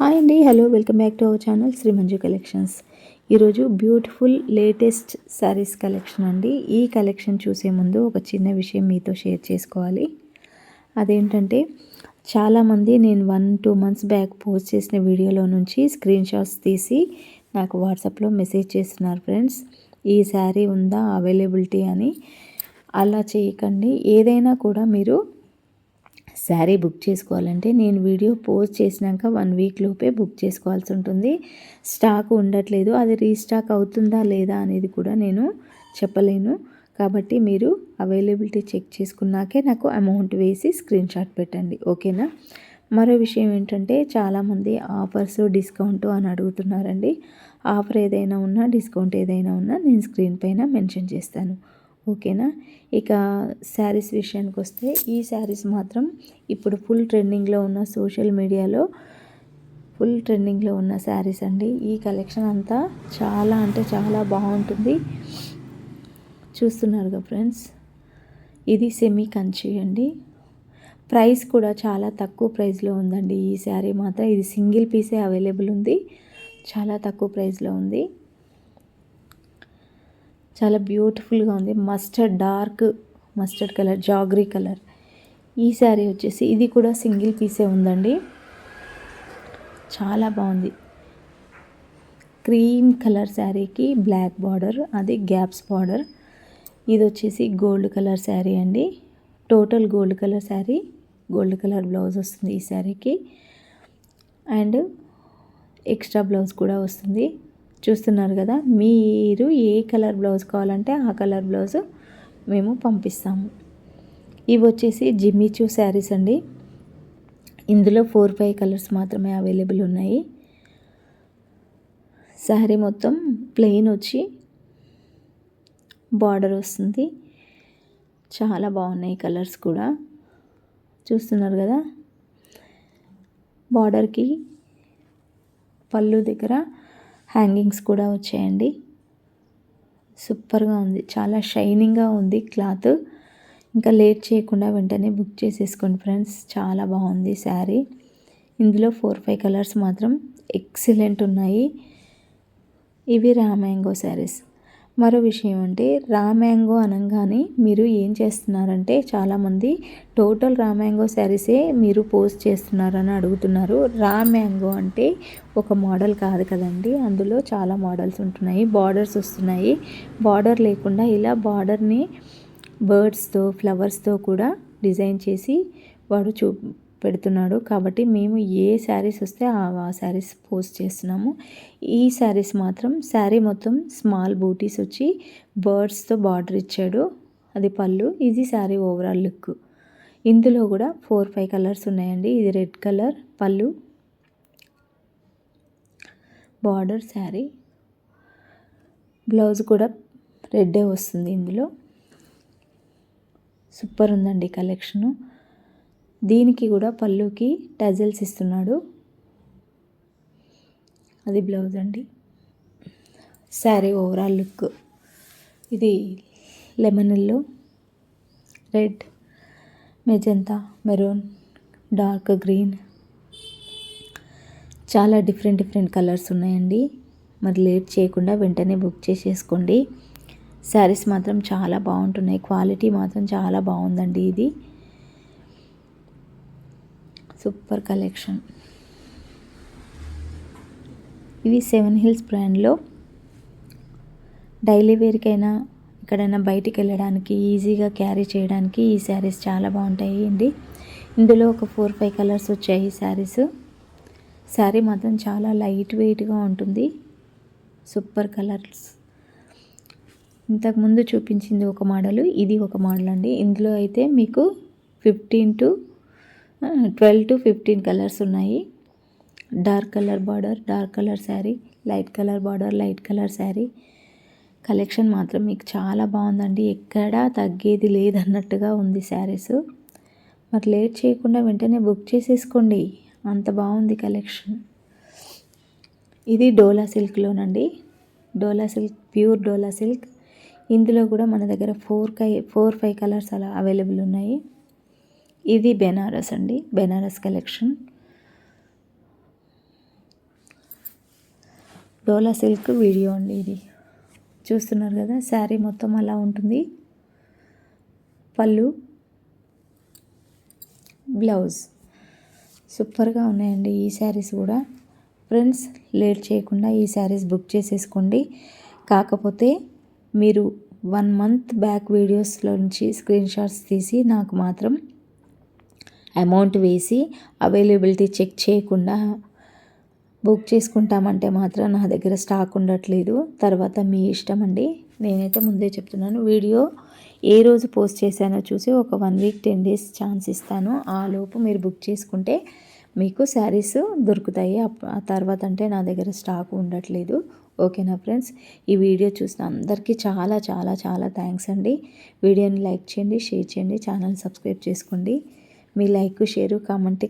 Hi అండి. Hello welcome back to our channel Shri Manju collections. ఈరోజు beautiful latest saris collection అండి. ఈ collection చూసే ముందు ఒక చిన్న విషయం మీతో షేర్ చేసుకోవాలి. అదేంటంటే చాలామంది నేను one two months back post చేసిన వీడియోలో నుంచి స్క్రీన్ షాట్స్ తీసి నాకు వాట్సాప్లో మెసేజ్ చేస్తున్నారు ఫ్రెండ్స్. ఈ శారీ ఉందా? అవైలబిలిటీ అని. అలా చేయకండి. ఏదైనా కూడా మీరు శారీ బుక్ చేసుకోవాలంటే నేను వీడియో పోస్ట్ చేసినాక వన్ వీక్ లోపే బుక్ చేసుకోవాల్సి ఉంటుంది. స్టాక్ ఉండట్లేదు. అది రీస్టాక్ అవుతుందా లేదా అనేది కూడా నేను చెప్పలేను. కాబట్టి మీరు అవైలబిలిటీ చెక్ చేసుకున్నాకే నాకు అమౌంట్ వేసి స్క్రీన్ షాట్ పెట్టండి. ఓకేనా? మరో విషయం ఏంటంటే చాలామంది ఆఫర్స్ డిస్కౌంట్ అని అడుగుతున్నారండి. ఆఫర్ ఏదైనా ఉన్నా డిస్కౌంట్ ఏదైనా ఉన్నా నేను స్క్రీన్ పైన మెన్షన్ చేస్తాను. ఓకేనా? ఇక శారీస్ విషయానికి వస్తే ఈ శారీస్ మాత్రం ఇప్పుడు ఫుల్ ట్రెండింగ్లో ఉన్న సోషల్ మీడియాలో ఫుల్ ట్రెండింగ్లో ఉన్న శారీస్ అండి. ఈ కలెక్షన్ అంతా చాలా అంటే చాలా బాగుంటుంది. చూస్తున్నారుగా ఫ్రెండ్స్? ఇది సెమీ కంచి అండి. ప్రైస్ కూడా చాలా తక్కువ ప్రైస్లో ఉందండి ఈ శారీ మాత్రం. ఇది సింగిల్ పీసే అవైలబుల్ ఉంది. చాలా తక్కువ ప్రైస్లో ఉంది. చాలా బ్యూటిఫుల్గా ఉంది. Mustard dark mustard colour jaggery colour. ఈ శారీ వచ్చేసి ఇది కూడా సింగిల్ పీసే ఉందండి. చాలా బాగుంది. క్రీమ్ కలర్ శారీకి బ్లాక్ బార్డర్ అది గ్యాప్స్ బార్డర్. ఇది వచ్చేసి గోల్డ్ కలర్ శారీ అండి. Total gold colour sari gold colour blouse వస్తుంది ఈ శారీకి. అండ్ ఎక్స్ట్రా బ్లౌజ్ కూడా వస్తుంది. చూస్తున్నారు కదా మీరు ఏ కలర్ బ్లౌజ్ కావాలంటే ఆ కలర్ బ్లౌజ్ మేము పంపిస్తాము. ఇవి వచ్చేసి జిమ్మిచూ శారీస్ అండి. ఇందులో ఫోర్ ఫైవ్ కలర్స్ మాత్రమే అవైలబుల్ ఉన్నాయి. శారీ మొత్తం ప్లెయిన్ వచ్చి బార్డర్ వస్తుంది. చాలా బాగున్నాయి కలర్స్ కూడా. చూస్తున్నారు కదా బార్డర్కి పళ్ళు దగ్గర హ్యాంగింగ్స్ కూడా వచ్చాయండి. సూపర్గా ఉంది. చాలా షైనింగ్గా ఉంది క్లాత్. ఇంకా లేట్ చేయకుండా వెంటనే బుక్ చేసేసుకోండి ఫ్రెండ్స్. చాలా బాగుంది శారీ. ఇందులో ఫోర్ ఫైవ్ కలర్స్ మాత్రం ఎక్సలెంట్ ఉన్నాయి. ఇవి రామాంగో శారీస్. మరో విషయం అంటే రా మ్యాంగో అనగానే మీరు ఏం చేస్తున్నారంటే చాలామంది టోటల్ రా మ్యాంగో శారీసే మీరు పోస్ట్ చేస్తున్నారని అడుగుతున్నారు. రా మ్యాంగో అంటే ఒక మోడల్ కాదు కదండి. అందులో చాలా మోడల్స్ ఉంటున్నాయి. బార్డర్స్ వస్తున్నాయి. బార్డర్ లేకుండా ఇలా బార్డర్ని బర్డ్స్తో ఫ్లవర్స్తో కూడా డిజైన్ చేసి వాడు చూ పెడుతున్నాడు. కాబట్టి మేము ఏ శారీస్ వస్తే ఆ శారీస్ పోస్ట్ చేస్తున్నాము. ఈ శారీస్ మాత్రం శారీ మొత్తం స్మాల్ బూటీస్ వచ్చి బర్డ్స్తో బార్డర్ ఇచ్చాడు. అది పళ్ళు. ఇది శారీ ఓవరాల్ లుక్. ఇందులో కూడా ఫోర్ ఫైవ్ కలర్స్ ఉన్నాయండి. ఇది రెడ్ కలర్ పళ్ళు. బార్డర్ శారీ. బ్లౌజ్ కూడా రెడ్డే వస్తుంది ఇందులో. సూపర్ ఉందండి కలెక్షను. దీనికి కూడా పళ్ళుకి టజల్స్ ఇస్తున్నాడు. అది బ్లౌజ్ అండి. Sari overall look. ఇది lemon yellow red magenta maroon dark green. చాలా డిఫరెంట్ డిఫరెంట్ కలర్స్ ఉన్నాయండి. మరి లేట్ చేయకుండా వెంటనే బుక్ చేసేసుకోండి. శారీస్ మాత్రం చాలా బాగుంటున్నాయి. క్వాలిటీ మాత్రం చాలా బాగుందండి ఇది. Super collection. ఇవి సెవెన్ హిల్స్ బ్రాండ్లో. డైలీ వేర్కైనా ఎక్కడైనా బయటికి వెళ్ళడానికి ఈజీగా క్యారీ చేయడానికి ఈ శారీస్ చాలా బాగుంటాయి అండి. ఇందులో ఒక ఫోర్ ఫైవ్ కలర్స్ వచ్చాయి ఈ శారీస్. శారీ మాత్రం చాలా లైట్ వెయిట్గా ఉంటుంది. Super colours. ఇంతకుముందు చూపించింది ఒక మోడల్ ఇది ఒక మోడల్ అండి. ఇందులో అయితే మీకు fifteen to twelve to fifteen colours ఉన్నాయి. Dark colour border dark colour sari light colour border light colour sari. Collection మాత్రం మీకు చాలా బాగుందండి. ఎక్కడా తగ్గేది లేదన్నట్టుగా ఉంది శారీస్. మరి లేట్ చేయకుండా వెంటనే బుక్ చేసేసుకోండి. అంత బాగుంది కలెక్షన్. ఇది డోలా సిల్క్లోనండి. Dola silk pure dola silk. ఇందులో కూడా మన దగ్గర ఫోర్ కై ఫోర్ ఫైవ్ కలర్స్ అలా అవైలబుల్ ఉన్నాయి. ఇది బెనారస్ అండి Banaras collection. Dola silk video అండి ఇది. చూస్తున్నారు కదా శారీ మొత్తం అలా ఉంటుంది. పళ్ళు బ్లౌజ్. సూపర్గా ఉన్నాయండి ఈ శారీస్ కూడా. ఫ్రెండ్స్ లేట్ చేయకుండా ఈ శారీస్ బుక్ చేసేసుకోండి. కాకపోతే మీరు వన్ మంత్ బ్యాక్ వీడియోస్లో నుంచి స్క్రీన్ షాట్స్ తీసి నాకు మాత్రం అమౌంట్ వేసి అవైలబిలిటీ చెక్ చేయకుండా బుక్ చేసుకుంటామంటే మాత్రం నా దగ్గర స్టాక్ ఉండట్లేదు. తర్వాత మీ ఇష్టం అండి. నేనైతే ముందే చెప్తున్నాను. వీడియో ఏ రోజు పోస్ట్ చేశానో చూసి ఒక one week ten days chance ఇస్తాను. ఆ లోపు మీరు బుక్ చేసుకుంటే మీకు శారీస్ దొరుకుతాయి. ఆ తర్వాత అంటే నా దగ్గర స్టాక్ ఉండట్లేదు. ఓకేనా ఫ్రెండ్స్? ఈ వీడియో చూసిన అందరికీ చాలా చాలా చాలా థ్యాంక్స్ అండి. వీడియోని లైక్ చేయండి షేర్ చేయండి ఛానల్ సబ్స్క్రైబ్ చేసుకోండి. మీ లైక్ షేరు కామెంట్